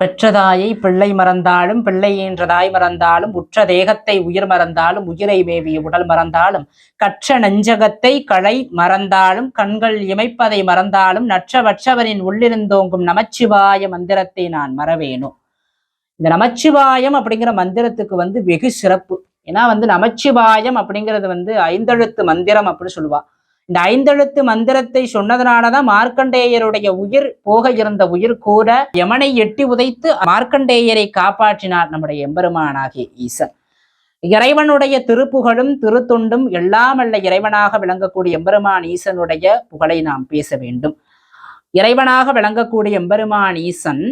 பெற்றதாயை பிள்ளை மறந்தாலும் பிள்ளை ஈன்றதாய் மறந்தாலும் உற்ற தேகத்தை உயிர் மறந்தாலும் உயிரை மேவிய உடல் மறந்தாலும் கற்ற நெஞ்சகத்தை களை மறந்தாலும் கண்கள் இமைப்பதை மறந்தாலும் நற்றவற்றவரின் உள்ளிருந்தோங்கும் நமச்சிவாய மந்திரத்தை நான் மறவேணும் இந்த நமச்சிவாயம் அப்படிங்கிற மந்திரத்துக்கு வந்து வெகு சிறப்பு. ஏன்னா வந்து நமச்சிவாயம் அப்படிங்கிறது வந்து ஐந்தெழுத்து மந்திரம் அப்படின்னு சொல்லுவா. இந்த ஐந்தெழுத்து மந்திரத்தை சொன்னதனாலதான் மார்க்கண்டேயருடைய உயிர் போக இருந்த உயிர் கூட யமனை எட்டி உதைத்து மார்க்கண்டேயரை காப்பாற்றினார் நம்முடைய எம்பெருமானாகிய ஈசன். இறைவனுடைய திருப்புகழும் திருத்துண்டும் எல்லாம் அல்ல இறைவனாக விளங்கக்கூடிய எம்பெருமான் ஈசனுடைய புகழை நாம் பேச வேண்டும். இறைவனாக விளங்கக்கூடிய எம்பெருமான் ஈசன்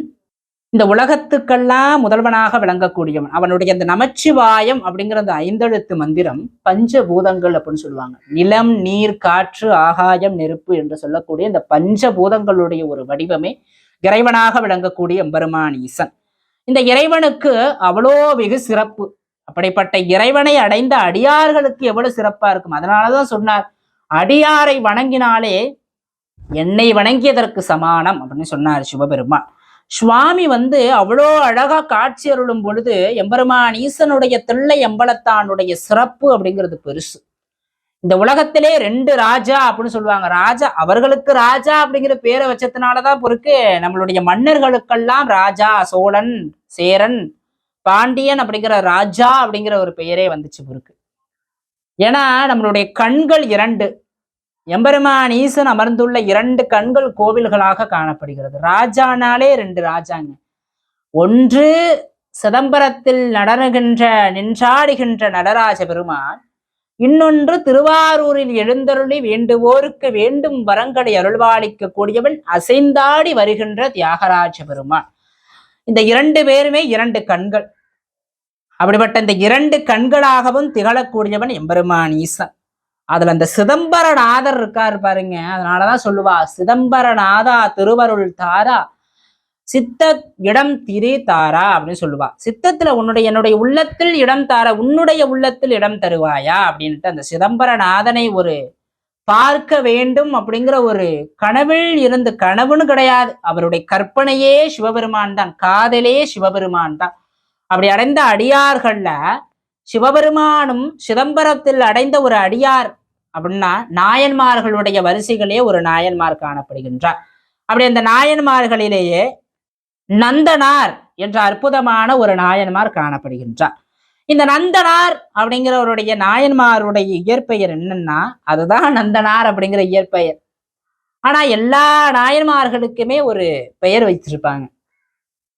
இந்த உலகத்துக்கெல்லாம் முதல்வனாக விளங்கக்கூடியவன். அவனுடைய அந்த நமச்சிவாயம் அப்படிங்கிற அந்த ஐந்தெழுத்து மந்திரம் பஞ்சபூதங்கள் அப்படின்னு சொல்லுவாங்க. நிலம் நீர் காற்று ஆகாயம் நெருப்பு என்று சொல்லக்கூடிய இந்த பஞ்சபூதங்களுடைய ஒரு வடிவமே இறைவனாக விளங்கக்கூடிய எம்பெருமான் ஈசன். இந்த இறைவனுக்கு அவ்வளோ வெகு சிறப்பு. அப்படிப்பட்ட இறைவனை அடைந்த அடியார்களுக்கு எவ்வளவு சிறப்பா இருக்கும். அதனாலதான் சொன்னார் அடியாரை வணங்கினாலே என்னை வணங்கியதற்கு சமானம் அப்படின்னு சொன்னார் சிவபெருமான். சுவாமி வந்து அவ்வளோ அழகா காட்சி அருளும் பொழுது எம்பெருமான் ஈசனுடைய தில்லை எம்பலத்தானுடைய சிறப்பு அப்படிங்கிறது பெருசு. இந்த உலகத்திலே ரெண்டு ராஜா அப்படின்னு சொல்லுவாங்க. ராஜா அவர்களுக்கு ராஜா அப்படிங்கிற பேரை வச்சதுனாலதான் பொறுக்கு நம்மளுடைய மன்னர்களுக்கெல்லாம் ராஜா சோழன் சேரன் பாண்டியன் அப்படிங்கிற ராஜா அப்படிங்கிற ஒரு பெயரே வந்துச்சு பொறுக்கு. ஏன்னா நம்மளுடைய கண்கள் இரண்டு. எம்பெருமான் ஈசன் அமர்ந்துள்ள இரண்டு கண்கள் கோவில்களாக காணப்படுகிறது. ராஜானாலே ரெண்டு ராஜாங்க. ஒன்று சிதம்பரத்தில் நடனுகின்ற நின்றாடுகின்ற நடராஜ பெருமான். இன்னொன்று திருவாரூரில் எழுந்தருளி வேண்டுவோருக்கு வேண்டும் வரங்களை அருள்வாளிக்க கூடியவன் அசைந்தாடி வருகின்ற தியாகராஜ பெருமான். இந்த இரண்டு பேருமே இரண்டு கண்கள். அப்படிப்பட்ட இந்த இரண்டு கண்களாகவும் திகழக்கூடியவன் எம்பெருமான் ஈசன். அதுல அந்த சிதம்பரநாதர் இருக்கார் பாருங்க. அதனாலதான் சொல்லுவா சிதம்பரநாதா திருவருள் தாரா சித்த இடம் திரி தாரா அப்படின்னு சொல்லுவா. சித்தத்துல உன்னுடைய என்னுடைய உள்ளத்தில் இடம் தார உன்னுடைய உள்ளத்தில் இடம் தருவாயா? அப்படின்ட்டு அந்த சிதம்பரநாதனை ஒரு பார்க்க வேண்டும் அப்படிங்கிற ஒரு கனவில் இருந்து கனவுன்னு கிடையாது. அவருடைய கற்பனையே சிவபெருமான் தான் காதலே சிவபெருமான் தான். அப்படி அடைந்த அடியார்கள்ல சிவபெருமானும் சிதம்பரத்தில் அடைந்த ஒரு அடியார் அப்படின்னா நாயன்மார்களுடைய வரிசைகளே ஒரு நாயன்மார் காணப்படுகின்றார். அப்படி அந்த நாயன்மார்களிலேயே நந்தனார் என்ற அற்புதமான ஒரு நாயன்மார் காணப்படுகின்றார். இந்த நந்தனார் அப்படிங்கிறவருடைய நாயன்மாருடைய இயற்பெயர் என்னன்னா அதுதான் நந்தனார் அப்படிங்கிற இயற்பெயர். ஆனா எல்லா நாயன்மார்களுக்குமே ஒரு பெயர் வச்சிருப்பாங்க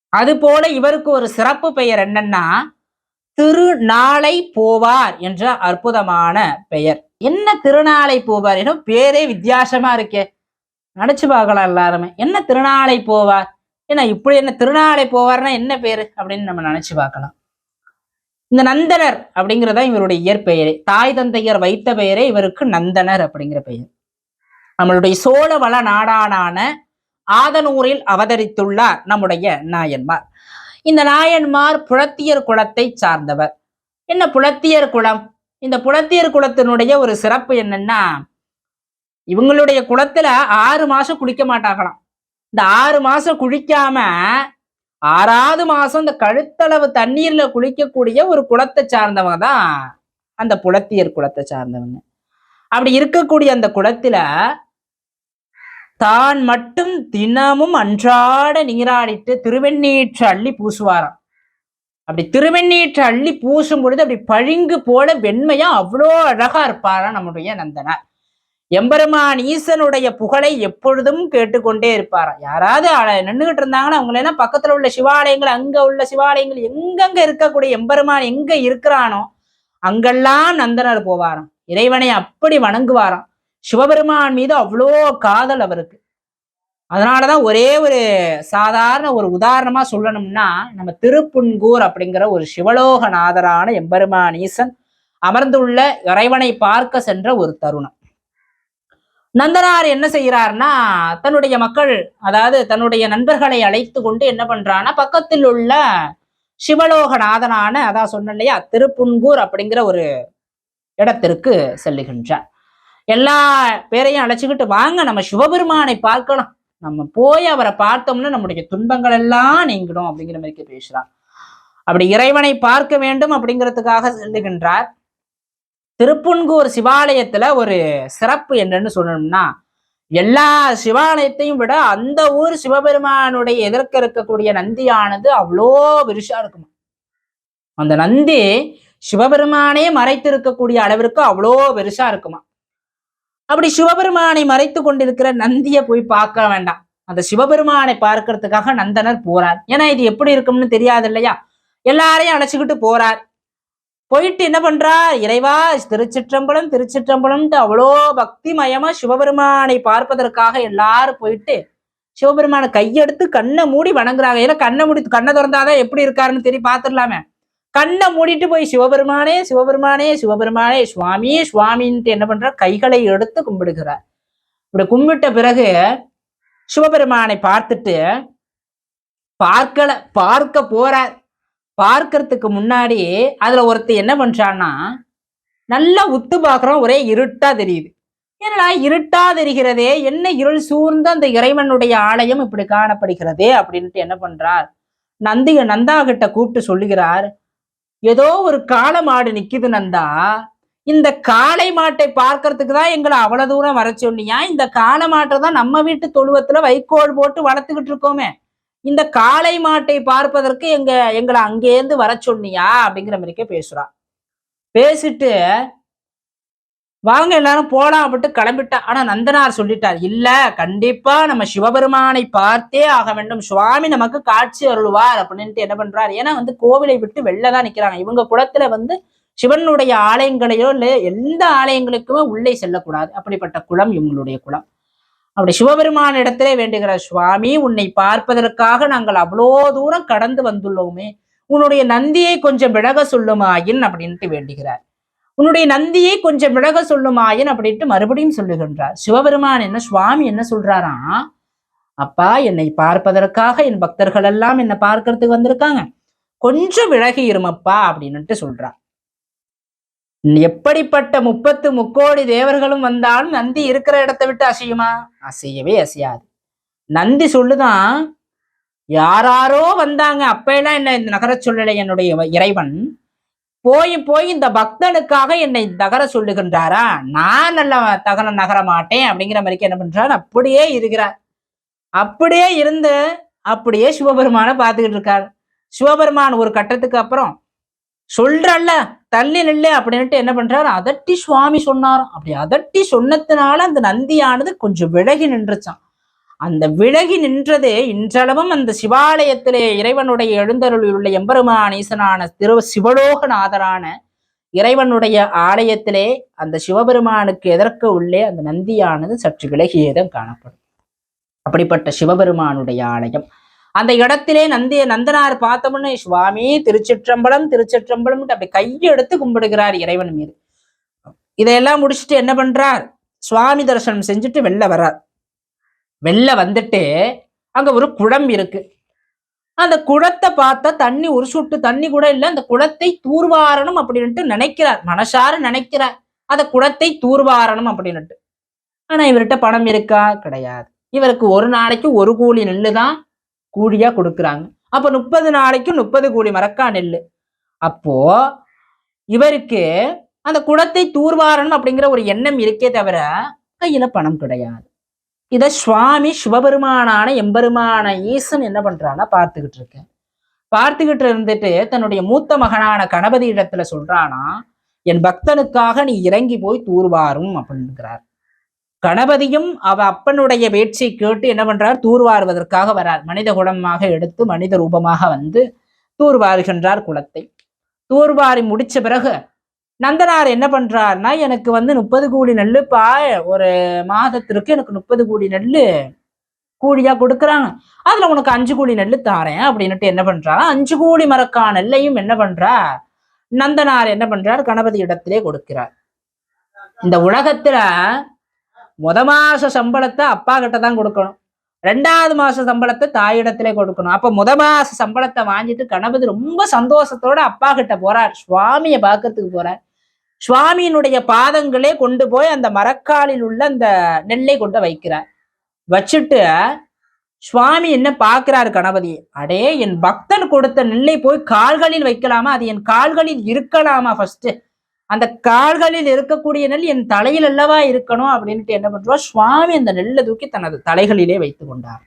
அது போல இவருக்கு ஒரு சிறப்பு பெயர் என்னன்னா திருநாளை போவார் என்ற அற்புதமான பெயர். என்ன திருநாளை போவார்? ஏன்னா பேரே வித்தியாசமா இருக்கே. நினைச்சு பார்க்கலாம் எல்லாருமே. என்ன திருநாளை போவார்? ஏன்னா இப்படி என்ன திருநாளை போவார்னா என்ன பேரு? அப்படின்னு நம்ம நினைச்சு பார்க்கலாம். இந்த நந்தனர் அப்படிங்கிறதா இவருடைய இயற்பெயரே தாய் தந்தையர் வைத்த பெயரே இவருக்கு நந்தனர் அப்படிங்கிற பெயர். நம்மளுடைய சோழ வள நாடானான ஆதனூரில் அவதரித்துள்ளார் நம்முடைய நாயன்மார். இந்த நாயன்மார் புலத்தியர் குலத்தை சார்ந்தவர். என்ன புலத்தியர் குலம்? இந்த புலத்தியர் குலத்தினுடைய ஒரு சிறப்பு என்னன்னா இவங்களுடைய குளத்துல ஆறு மாசம் குளிக்க மாட்டாங்களாம். இந்த ஆறு மாசம் குளிக்காம ஆறாவது மாசம் இந்த கழுத்தளவு தண்ணீர்ல குளிக்கக்கூடிய ஒரு குளத்தை சார்ந்தவங்க தான் அந்த புலத்தியர் குளத்தை சார்ந்தவங்க. அப்படி இருக்கக்கூடிய அந்த குளத்துல தான் மட்டும் தினமும் அன்றாட நீராடிட்டு திருவெண்ணீற்று அள்ளி பூசுவாராம். அப்படி திருவெண்ணீற்றை அள்ளி பூசும் பொழுது அப்படி பழிங்கு போல வெண்மையா அவ்வளோ அழகா இருப்பாரா நம்முடைய நந்தனார். எம்பெருமான் ஈசனுடைய புகழை எப்பொழுதும் கேட்டுக்கொண்டே இருப்பாராம் யாராவது நின்றுகிட்டு இருந்தாங்கன்னா அவங்களெல்லாம் பக்கத்துல உள்ள சிவாலயங்கள் அங்க உள்ள சிவாலயங்கள் எங்கெங்க இருக்கக்கூடிய எம்பெருமான் எங்க இருக்கிறானோ அங்கெல்லாம் நந்தனர் போவாராம். இறைவனை அப்படி வணங்குவாராம். சிவபெருமான் மீது அவ்வளோ காதல் அவருக்கு. அதனாலதான் ஒரே ஒரு சாதாரண ஒரு உதாரணமா சொல்லணும்னா நம்ம திருப்புன்கூர் அப்படிங்கிற ஒரு சிவலோகநாதரான எம்பெருமான் ஈசன் அமர்ந்துள்ள இறைவனை பார்க்க சென்ற ஒரு தருணம். நந்தனார் என்ன செய்கிறார்னா தன்னுடைய மக்கள் அதாவது தன்னுடைய நண்பர்களை அழைத்து கொண்டு என்ன பண்றான்னா பக்கத்தில் உள்ள சிவலோகநாதனான அதான் சொன்ன இல்லையா திருப்புன்கூர் அப்படிங்கிற ஒரு இடத்திற்கு செல்லுகின்றார். எல்லா பேரையும் அழைச்சிக்கிட்டு வாங்க நம்ம சிவபெருமானை பார்க்கலாம். நம்ம போய் அவரை பார்த்தோம்னா நம்முடைய துன்பங்கள் எல்லாம் நீங்கிடும் அப்படிங்கிற மாதிரி பேசுறார் அப்படி இறைவனை பார்க்க வேண்டும் அப்படிங்கிறதுக்காக செல்லுகின்றார். திருப்புன்கூர் சிவாலயத்துல ஒரு சிறப்பு என்னன்னு சொல்லணும்னா எல்லா சிவாலயத்தையும் விட அந்த ஊர் சிவபெருமானுடைய எதிர்க்க இருக்கக்கூடிய நந்தியானது அவ்வளோ பெருசா இருக்குமா? அந்த நந்தி சிவபெருமானே மறைத்து இருக்கக்கூடிய அளவிற்கு அவ்வளோ பெருசா இருக்குமா? அப்படி சிவபெருமானை மறைத்து கொண்டிருக்கிற நந்தியை போய் பார்க்க வேண்டாம். அந்த சிவபெருமானை பார்க்கறதுக்காக நந்தனர் போறார். ஏன்னா இது எப்படி இருக்கும்னு தெரியாது இல்லையா எல்லாரையும் அழைச்சிக்கிட்டு போறார். போயிட்டு என்ன பண்றார்? இறைவா திருச்சிற்றம்பலம் திருச்சிற்றம்பலம்ட்டு அவ்வளோ பக்தி மயமா சிவபெருமானை பார்ப்பதற்காக எல்லாரும் போயிட்டு சிவபெருமானை கையெடுத்து கண்ணை மூடி வணங்குறாங்க. ஏன்னா கண்ணை மூடி கண்ணை திறந்தாதான் எப்படி இருக்காருன்னு தெரிய பார்த்துடலாமே. கண்ணை மூடிட்டு போய் சிவபெருமானே சிவபெருமானே சிவபெருமானே சுவாமி சுவாமின்ட்டு என்ன பண்ற? கைகளை எடுத்து கும்பிடுகிறார் இப்படி கும்பிட்ட பிறகு சிவபெருமானை பார்த்துட்டு பார்க்கல பார்க்க போறார். பார்க்கறதுக்கு முன்னாடி அதுல ஒருத்தர் என்ன பண்றான்னா நல்லா உத்து பார்க்கறோம் ஒரே இருட்டா தெரியுது. என்னடா இருட்டா தெரிகிறதே? என்ன இருள் சூழ்ந்த அந்த இறைவனுடைய ஆலயம் இப்படி காணப்படுகிறதே? அப்படின்ட்டு என்ன பண்றார்? நந்தி நந்தா கிட்ட கூப்பிட்டு சொல்லுகிறார் ஏதோ ஒரு காளை மாடு நிக்குது நந்தா. இந்த காளை மாட்டை பார்க்கறதுக்கு தான் எங்களை அவ்வளவு தூரம் வர சொன்னியா? இந்த காளை மாட்டை தான் நம்ம வீட்டு தொழுவத்துல வைக்கோல் போட்டு வளர்த்துக்கிட்டு இருக்கோமே. இந்த காளை மாட்டை பார்ப்பதற்கு எங்க எங்களை அங்கேருந்து வர சொன்னியா? அப்படிங்கிற மாதிரிக்கே பேசுறா. பேசிட்டு வாங்க எல்லாரும் போலாம் அப்படின்ட்டு கிளம்பிட்டா. ஆனா நந்தனார் சொல்லிட்டார் இல்ல கண்டிப்பா நம்ம சிவபெருமானை பார்த்தே ஆக வேண்டும். சுவாமி நமக்கு காட்சி அருள்வார் அப்படின்ட்டு என்ன பண்றாரு? ஏன்னா வந்து கோவிலை விட்டு வெளில தான் நிக்கிறாங்க. இவங்க குளத்துல வந்து சிவனுடைய ஆலயங்களையோ இல்ல எந்த ஆலயங்களுக்குமே உள்ளே செல்லக்கூடாது. அப்படிப்பட்ட குளம் இவங்களுடைய குளம். அப்படி சிவபெருமான இடத்திலே வேண்டுகிற சுவாமி உன்னை பார்ப்பதற்காக நாங்கள் அவ்வளோ தூரம் கடந்து வந்துள்ளோமே. உன்னுடைய நந்தியை கொஞ்சம் விலக சொல்லுமாயின் அப்படின்ட்டு வேண்டுகிறார். உன்னுடைய நந்தியை கொஞ்சம் விலக சொல்லுமாயின் அப்படின்ட்டு மறுபடியும் சொல்லுகின்றார். சிவபெருமான் என்ன சுவாமி என்ன சொல்றாராம் அப்பா என்னை பார்ப்பதற்காக என் பக்தர்கள் எல்லாம் என்னை பார்க்கறதுக்கு வந்திருக்காங்க. கொஞ்சம் விலகி இருமப்பா அப்படின்னுட்டு சொல்றார். எப்படிப்பட்ட முப்பத்து முக்கோடி தேவர்களும் வந்தாலும் நந்தி இருக்கிற இடத்தை விட்டு அசையுமா? அசையவே அசையாது. நந்தி சொல்லுதான் யாராரோ வந்தாங்க அப்பெல்லாம் என்ன இந்த நகர சொல்லலை என்னுடைய இறைவன். போய் போய் இந்த பக்தனுக்காக என்னை தகர சொல்லுகின்றாரா? நான் நல்ல தகன நகர மாட்டேன் அப்படிங்கிற மாதிரிக்கு என்ன பண்றாரு? அப்படியே இருக்கிறார். அப்படியே இருந்து அப்படியே சிவபெருமான பார்த்துக்கிட்டு இருக்கார். சிவபெருமான் ஒரு கட்டத்துக்கு அப்புறம் சொல்றல்ல தள்ளி நில்லு அப்படின்ட்டு என்ன பண்றாரு? அதட்டி சுவாமி சொன்னாராம். அப்படி அதட்டி சொன்னதுனால அந்த நந்தியானது கொஞ்சம் விலகி நின்றுச்சான் அந்த விலகி நின்றதே இன்றளவும் அந்த சிவாலயத்திலே இறைவனுடைய எழுந்தருளில் உள்ள எம்பெருமான் ஈசனான திரு சிவலோகநாதரான இறைவனுடைய ஆலயத்திலே அந்த சிவபெருமானுக்கு எதற்கு உள்ளே அந்த நந்தியானது சற்று விலகியதும் காணப்படும். அப்படிப்பட்ட சிவபெருமானுடைய ஆலயம். அந்த இடத்திலே நந்திய நந்தனார் பார்த்தோம்னு சுவாமி திருச்சிற்றம்பலம் திருச்சிற்றம்பலம் அப்படி கையெடுத்து கும்பிடுகிறார் இறைவன் மீது. இதையெல்லாம் முடிச்சுட்டு என்ன பண்றார்? சுவாமி தரிசனம் செஞ்சுட்டு வெளில வர்றார். வெளில வந்துட்டு அங்க ஒரு குளம் இருக்கு. அந்த குளத்தை பார்த்தா தண்ணி ஒரு சொட்டு தண்ணி கூட இல்லை அந்த குளத்தை தூர்வாரணும் அப்படின்ட்டு நினைக்கிறார். மனசார நினைக்கிறார். அந்த குளத்தை தூர்வாரணும் அப்படின்னுட்டு. ஆனா இவர்கிட்ட பணம் இருக்கா? கிடையாது. இவருக்கு ஒரு நாளைக்கு ஒரு கூலி நெல்லு தான் கூலியா கொடுக்குறாங்க. அப்போ முப்பது நாளைக்கு முப்பது கூலி மரக்கா நெல்லு. அப்போ இவருக்கு அந்த குளத்தை தூர்வாரணும் அப்படிங்கிற ஒரு எண்ணம் இருக்கே தவிர கையில பணம் கிடையாது. இத சுவாமி சிவபெருமானான எம்பெருமான ஈசன் என்ன பண்றான்னா பார்த்துக்கிட்டு இருக்கேன் பார்த்துக்கிட்டு இருந்துட்டு தன்னுடைய மூத்த மகனான கணபதி இடத்துல சொல்றானா என் பக்தனுக்காக நீ இறங்கி போய் தூர்வாரும் அப்படின்னுக்கிறார் கணபதியும் அவ அப்பனுடைய பேச்சை கேட்டு என்ன பண்றார்? தூர்வாருவதற்காக வரார். மனித குடமாக எடுத்து மனித ரூபமாக வந்து தூர்வாருகின்றார் குலத்தை. தூர்வாரி முடிச்ச பிறகு நந்தனார் என்ன பண்றாருன்னா எனக்கு வந்து முப்பது கூடி நெல்லுப்பா ஒரு மாதத்திற்கு எனக்கு முப்பது கூடி நெல் கூலியா கொடுக்குறாங்க. அதுல உனக்கு அஞ்சு கோடி நெல் தாரேன் அப்படின்னுட்டு என்ன பண்றா அஞ்சு கோடி மரக்கா நெல்லையும் என்ன பண்றா நந்தனார் என்ன பண்றார்? கணபதி இடத்திலே கொடுக்கிறார். இந்த உலகத்துல முத மாச சம்பளத்தை அப்பா கிட்ட தான் கொடுக்கணும். ரெண்டாவது மாச சம்பளத்தை தாயிடத்திலே கொடுக்கணும். அப்ப முத மாச சம்பளத்தை வாங்கிட்டு கணபதி ரொம்ப சந்தோஷத்தோட அப்பா கிட்ட போறார். சுவாமியை பார்க்கறதுக்கு போறார். சுவாமியினுடைய பாதங்களே கொண்டு போய் அந்த மரக்காலில் உள்ள அந்த நெல்லை கொண்டு வைக்கிறார். வச்சுட்டு சுவாமி என்ன பார்க்கிறாரு கணபதி? அடே என் பக்தன் கொடுத்த நெல்லை போய் கால்களில் வைக்கலாமா? அது என் கால்களில் இருக்கலாமா ஃபர்ஸ்ட் அந்த கால்களில் இருக்கக்கூடிய நெல் என் தலையில் அல்லவா இருக்கணும் அப்படின்ட்டு என்ன பண்றோம்? சுவாமி அந்த நெல்லை தூக்கி தனது தலைகளிலே வைத்து கொண்டார்.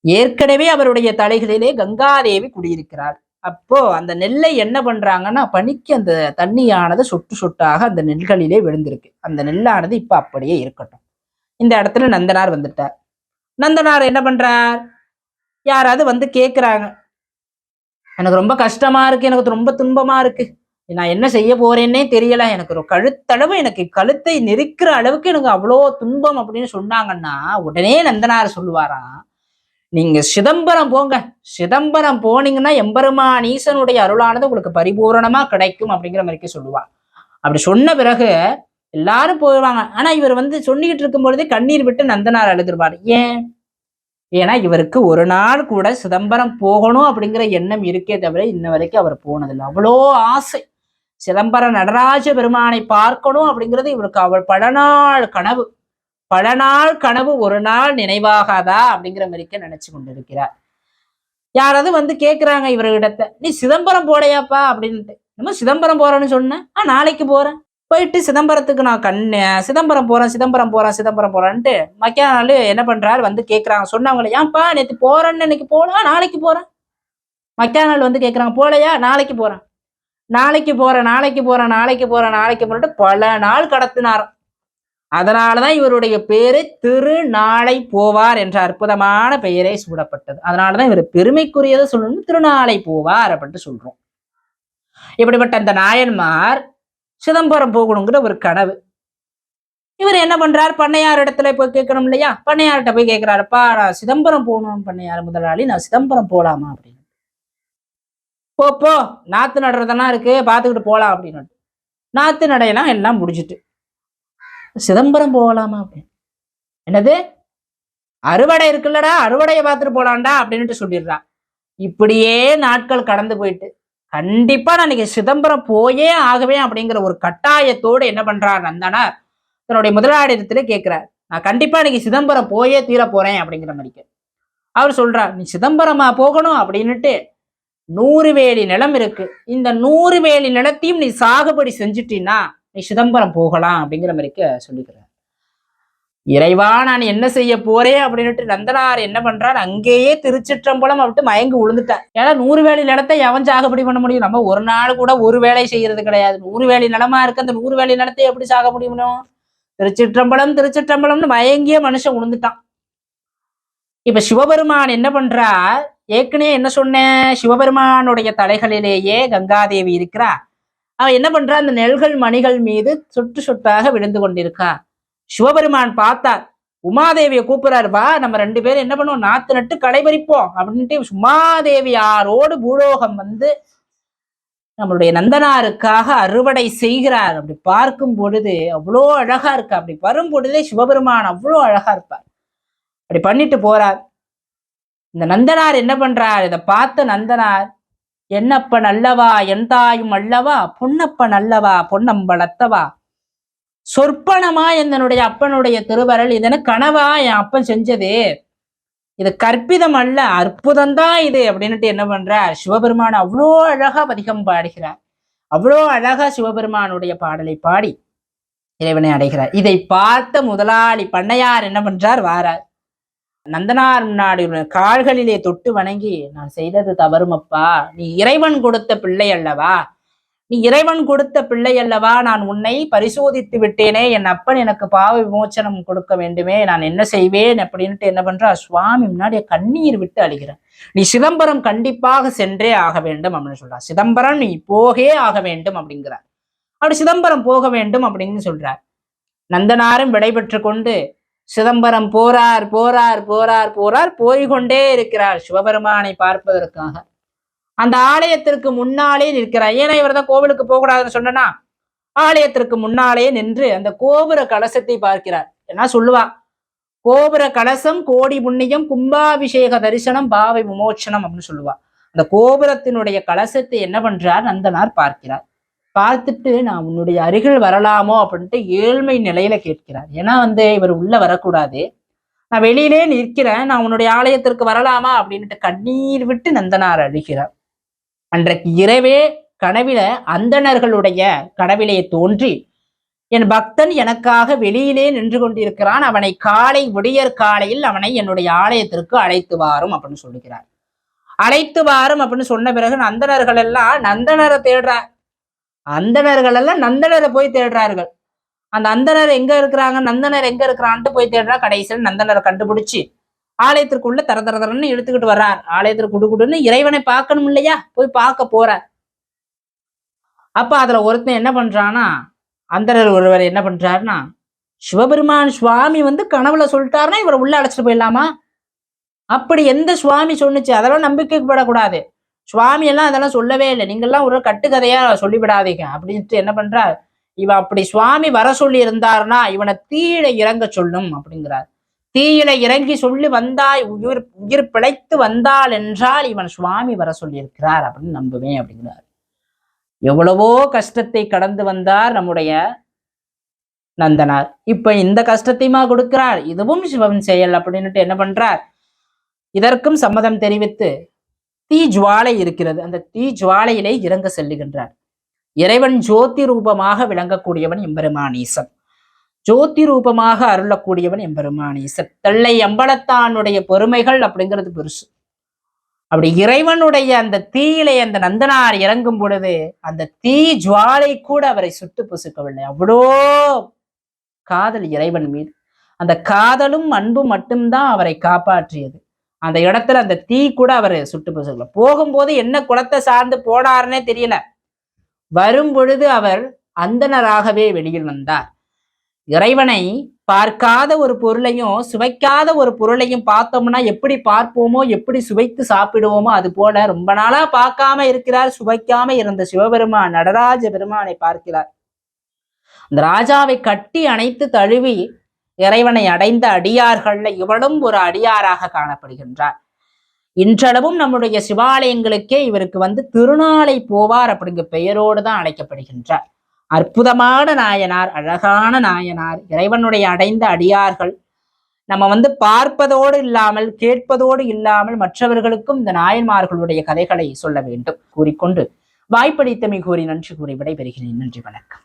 ஏற்கனவே அவருடைய தலைகளிலே கங்காதேவி குடியிருக்கிறார். அப்போ அந்த நெல்லை என்ன பண்றாங்கன்னா பனிக்கு அந்த தண்ணியானது சொட்டு சொட்டாக அந்த நெல்களிலே விழுந்திருக்கு. அந்த நெல்லானது இப்ப அப்படியே இருக்கட்டும். இந்த இடத்துல நந்தனார் வந்துட்டார். நந்தனார் என்ன பண்றார்? யாராவது வந்து கேக்குறாங்க. எனக்கு ரொம்ப கஷ்டமா இருக்கு எனக்கு ரொம்ப துன்பமா இருக்கு. நான் என்ன செய்ய போறேன்னே தெரியல. எனக்கு ஒரு கழுத்தளவு எனக்கு கழுத்தை நெரிக்கிற அளவுக்கு எனக்கு அவ்வளோ துன்பம் அப்படின்னு சொன்னாங்கன்னா உடனே நந்தனார் சொல்லுவாராம் நீங்க சிதம்பரம் போங்க. சிதம்பரம் போனீங்கன்னா எம்பெருமான் ஈசனுடைய அருளானது உங்களுக்கு பரிபூரணமா கிடைக்கும் அப்படிங்கிற மாதிரி சொல்லுவா அப்படி சொன்ன பிறகு எல்லாரும் போயிடுவாங்க ஆனா இவர் வந்து சொல்லிக்கிட்டு இருக்கும் பொழுது கண்ணீர் விட்டு நந்தனார் அழுதுருவார். ஏன்? ஏன்னா இவருக்கு ஒரு நாள் கூட சிதம்பரம் போகணும் அப்படிங்கிற எண்ணம் இருக்கே தவிர இன்ன வரைக்கும் அவர் போனதில்லை. அவ்வளோ ஆசை. சிதம்பரம் நடராஜ பெருமானை பார்க்கணும் அப்படிங்கிறது இவருக்கு அவள் பல நாள் கனவு. பல நாள் கனவு ஒரு நாள் நினைவாகாதா அப்படிங்கிற மாதிரிக்க நினைச்சு கொண்டிருக்கிறார். யாராவது வந்து கேட்குறாங்க இவர்கிட்ட நீ சிதம்பரம் போடையாப்பா அப்படின்ட்டு. நம்ம சிதம்பரம் போறேன்னு சொன்னேன் ஆ நாளைக்கு போறேன். போயிட்டு சிதம்பரத்துக்கு நான் கண்ணு சிதம்பரம் போறேன் சிதம்பரம் போறேன் சிதம்பரம் போறேன்ட்டு மக்கான நாள் என்ன பண்றாரு? வந்து கேட்குறாங்க சொன்னவங்களே ஏன்ப்பா நேற்று போறேன்னு இன்னைக்கு போகலாம் நாளைக்கு போறேன். மக்கா நாள் வந்து கேட்குறாங்க போலையா? நாளைக்கு போறேன். நாளைக்கு போறேன் நாளைக்கு போறேன் நாளைக்கு போறேன் நாளைக்கு போறேன்ட்டு பல நாள் கடத்தினாராம். அதனாலதான் இவருடைய பேரு திருநாளை போவார் என்ற அற்புதமான பெயரே சூடப்பட்டது. அதனாலதான் இவர் பெருமைக்குரியதை சொல்லணும் திருநாளை போவார் அப்படின்ட்டு சொல்றோம். இப்படிப்பட்ட அந்த நாயன்மார் சிதம்பரம் போகணுங்கிற ஒரு கனவு. இவர் என்ன பண்றார்? பண்ணையார் இடத்துல போய் கேட்கணும் இல்லையா? பண்ணையார்கிட்ட போய் கேட்கிறாருப்பா நான் சிதம்பரம் போகணும் பண்ணையார் முதலாளி நான் சிதம்பரம் போலாமா? அப்படின்னு. போ போ நாத்து நடுறதெல்லாம் இருக்கு பார்த்துக்கிட்டு போலாம் அப்படின்னு. நாத்து நடையெல்லாம் எல்லாம் முடிஞ்சிட்டு. சிதம்பரம் போகலாமா அப்படின்னு என்னது? அறுவடை இருக்குல்லடா அறுவடையை பார்த்துட்டு போலாம்டா அப்படின்ட்டு சொல்லிடுறான் இப்படியே நாட்கள் கடந்து போயிட்டு கண்டிப்பா நான் இன்னைக்கு சிதம்பரம் போயே ஆகவே அப்படிங்கிற ஒரு கட்டாயத்தோடு என்ன பண்றார் நந்தனார் தன்னுடைய முதலாளிடத்துல கேட்கிறார். நான் கண்டிப்பா இன்னைக்கு சிதம்பரம் போயே தீர போறேன் அப்படிங்கிற மாதிரிக்கு. அவர் சொல்றார் நீ சிதம்பரமா போகணும் அப்படின்னுட்டு நூறு வேலி நிலம் இருக்கு. இந்த நூறு வேலி நிலத்தையும் நீ சாகுபடி செஞ்சுட்டீன்னா நீ சிதம்பரம் போகலாம் அப்படிங்கிற மாதிரிக்கு சொல்லிக்கிறார். இறைவா நான் என்ன செய்ய போறேன் அப்படின்னுட்டு நந்தனார் என்ன பண்றார்? அங்கேயே திருச்சிற்றம்பலம் அப்படி மயங்கி விழுந்துட்டார் ஏன்னா நூறு வேலை நிலத்தை எவன் சாகுபடி பண்ண முடியும்? நம்ம ஒரு நாள் கூட ஒரு வேலை செய்யறது கிடையாது. நூறு வேலை நிலமா இருக்கு அந்த நூறு வேலை நிலத்தை எப்படி சாக முடியும் திருச்சிற்றம்பலம் திருச்சிற்றம்பலம்னு மயங்கிய மனுஷன் விழுந்துட்டான் இப்ப சிவபெருமான் என்ன பண்றா ஏற்கனவே என்ன சொன்னேன்? சிவபெருமானுடைய தலைகளிலேயே கங்காதேவி இருக்கிறா. அவன் என்ன பண்றா? அந்த நெல்கள் மணிகள் மீது சொட்டு சொட்டாக விழுந்து கொண்டிருக்கான். சிவபெருமான் பார்த்தார். உமாதேவியை கூப்பிடுறாரு வா நம்ம ரெண்டு பேரும் என்ன பண்ணுவோம்? நாத்து நட்டு களைபறிப்போம் அப்படின்ட்டு உமாதேவியாரோடு பூலோகம் வந்து நம்மளுடைய நந்தனாருக்காக அறுவடை செய்கிறார். அப்படி பார்க்கும் பொழுது அவ்வளோ அழகா இருக்கு? அப்படி வரும் பொழுதே சிவபெருமான் அவ்வளோ அழகா இருப்பார். அப்படி பண்ணிட்டு போறார். இந்த நந்தனார் என்ன பண்றார்? இதை பார்த்த நந்தனார் என்னப்பன் அல்லவா என் தாயும் அல்லவா? பொன்னப்பன் அல்லவா பொன்னம்பளத்தவா சொற்பனமா என்னுடைய அப்பனுடைய திருவரல். இதன கனவா? என் அப்பன் செஞ்சது. இது கற்பிதம் அல்ல அற்புதம்தான் இது அப்படின்னுட்டு என்ன பண்றார் சிவபெருமான் அவ்வளோ அழகா பதிகம் பாடுகிறார். அவ்வளோ அழகா சிவபெருமானுடைய பாடலை பாடி இறைவனை அடைகிறார். இதை பார்த்த முதலாளி பண்ணையார் என்ன பண்றார்? வாரார். நந்தனார் முன்னாடி கால்களிலே தொட்டு வணங்கி நான் செய்தது தவறுமப்பா நீ இறைவன் கொடுத்த பிள்ளை அல்லவா? நீ இறைவன் கொடுத்த பிள்ளை அல்லவா? நான் உன்னை பரிசோதித்து விட்டேனே என் அப்பன் எனக்கு பாவ விமோச்சனம் கொடுக்க வேண்டுமே நான் என்ன செய்வேன்? அப்படின்ட்டு என்ன பண்றா? சுவாமி முன்னாடி கண்ணீர் விட்டு அழுகிறேன் நீ சிதம்பரம் கண்டிப்பாக சென்றே ஆக வேண்டும் அப்படின்னு சொல்றா. சிதம்பரம் நீ போகே ஆக வேண்டும் அப்படிங்கிறார். அப்படி சிதம்பரம் போக வேண்டும் அப்படின்னு சொல்றார். நந்தனாரும் விடைபெற்று கொண்டு சிதம்பரம் போறார் போறார் போறார் போறார் போய்கொண்டே இருக்கிறார் சிவபெருமானை பார்ப்பதற்காக. அந்த ஆலயத்திற்கு முன்னாலே நிற்கிறார். ஏன்னா இவர் தான் கோவிலுக்கு போகக்கூடாதுன்னு சொன்னா ஆலயத்திற்கு முன்னாலே நின்று அந்த கோபுர கலசத்தை பார்க்கிறார். என்ன சொல்லுவா? கோபுர கலசம் கோடி புண்ணியம் கும்பாபிஷேக தரிசனம் பாவை விமோச்சனம் அப்படின்னு சொல்லுவா. அந்த கோபுரத்தினுடைய கலசத்தை என்ன பண்றார்? நந்தனார் பார்க்கிறார். பார்த்துட்டு நான் உன்னுடைய அருகில் வரலாமோ அப்படின்ட்டு ஏழ்மை நிலையில கேட்கிறார். ஏன்னா வந்து இவர் உள்ள வரக்கூடாது. நான் வெளியிலே நிற்கிறேன். நான் உன்னுடைய ஆலயத்திற்கு வரலாமா அப்படின்ட்டு கண்ணீர் விட்டு நந்தனார் அழுகிறார். அன்றைக்கு இரவே கனவில அந்தணர்களுடைய கனவிலே தோன்றி என் பக்தன் எனக்காக வெளியிலே நின்று கொண்டிருக்கிறான். அவனை காலை விடியற் காலையில் அவனை என்னுடைய ஆலயத்திற்கு அழைத்து வாரும் அப்படின்னு சொல்லுகிறார் அழைத்து வாரும் அப்படின்னு சொன்ன பிறகு நந்தனர்கள் எல்லாம் நந்தனரை தேடுறார் அந்தணர்கள் எல்லாம் நந்தனரை போய் தேடுறார்கள். அந்த அந்தனர் எங்க இருக்கிறாங்க? நந்தனர் எங்க இருக்கிறான்ட்டு போய் தேடுறா கடைசியில் நந்தனரை கண்டுபிடிச்சு ஆலயத்திற்குள்ள தர தர தரன்னு இழுத்துக்கிட்டு வர்றார். ஆலயத்திற்கு குடுகுடுன்னு இறைவனை பார்க்கணும் இல்லையா? போய் பார்க்க போறார் அப்ப அதுல ஒருத்தன் என்ன பண்றானா அந்தனர் ஒருவர் என்ன பண்றாருன்னா சிவபெருமான் சுவாமி வந்து கனவுல சொல்லிட்டாருன்னா இவரை உள்ள அழைச்சிட்டு போயிடலாமா? அப்படி எந்த சுவாமி சொன்னுச்சு அதெல்லாம் நம்பிக்கைப்படக்கூடாது சுவாமி எல்லாம் அதெல்லாம் சொல்லவே இல்லை. நீங்கள்லாம் ஒரு கட்டுக்கதையா சொல்லிவிடாதீங்க. அப்படின்ட்டு என்ன பண்றார்? இவன் அப்படி சுவாமி வர சொல்லி இருந்தாருன்னா இவனை தீயில இறங்க சொல்லும் அப்படிங்கிறார். தீயில இறங்கி சொல்லி வந்தாய் உயிர் உயிர் பிழைத்து வந்தாள் என்றால் இவன் சுவாமி வர சொல்லியிருக்கிறார் அப்படின்னு நம்புவேன் அப்படிங்கிறார். எவ்வளவோ கஷ்டத்தை கடந்து வந்தார் நம்முடைய நந்தனார். இப்ப இந்த கஷ்டத்தையுமா கொடுக்கிறார்? இதுவும் சிவன் செயல் அப்படின்னுட்டு என்ன பண்றார்? இதற்கும் சம்மதம் தெரிவித்து தீ ஜுவாலை இருக்கிறது. அந்த தீ ஜுவாலையிலே இறங்க செல்லுகின்றார். இறைவன் ஜோதி ரூபமாக விளங்கக்கூடியவன் எம்பெருமானீசன். ஜோதி ரூபமாக அருளக்கூடியவன் எம்பெருமானீசன். தெள்ளை அம்பலத்தானுடைய பெருமைகள் அப்படிங்கிறது பெருசு. அப்படி இறைவனுடைய அந்த தீயிலே அந்த நந்தனார் இறங்கும் பொழுது அந்த தீ ஜுவாலை கூட அவரை சுட்டு புசுக்கவில்லை. அவ்வளோ காதல் இறைவன் மீது. அந்த காதலும் அன்பும் மட்டும்தான் அவரை காப்பாற்றியது. அந்த இடத்துல அந்த தீ கூட அவர் சுட்டு புசுக்கல போகும்போது என்ன குளத்தை சார்ந்து போனார்னே தெரியல. வரும் பொழுது அவர் அந்தனராகவே வெளியில் வந்தார். இறைவனை பார்க்காத ஒரு பொருளையும் சுவைக்காத ஒரு பொருளையும் பார்த்தோம்னா எப்படி பார்ப்போமோ எப்படி சுவைத்து சாப்பிடுவோமோ அது போல ரொம்ப நாளா பார்க்காம இருக்கிறார் சுவைக்காம இருந்த சிவபெருமான் நடராஜ பெருமானை பார்க்கிறார். அந்த ராஜாவை கட்டி அணைத்து தழுவி இறைவனை அடைந்த அடியார்கள்ல இவளும் ஒரு அடியாராக காணப்படுகின்றார் இன்றளவும் நம்முடைய சிவாலயங்களுக்கே இவருக்கு வந்து திருநாளை போவார் அப்படிங்கிற பெயரோடு தான் அழைக்கப்படுகின்றார். அற்புதமான நாயனார் அழகான நாயனார் இறைவனுடைய அடைந்த அடியார்கள். நம்ம வந்து பார்ப்பதோடு இல்லாமல் கேட்பதோடு இல்லாமல் மற்றவர்களுக்கும் இந்த நாயன்மார்களுடைய கதைகளை சொல்ல வேண்டும். கூறிக்கொண்டு வாய்ப்பளித்தமை கூறி நன்றி கூறி விடைபெறுகிறேன். நன்றி வணக்கம்.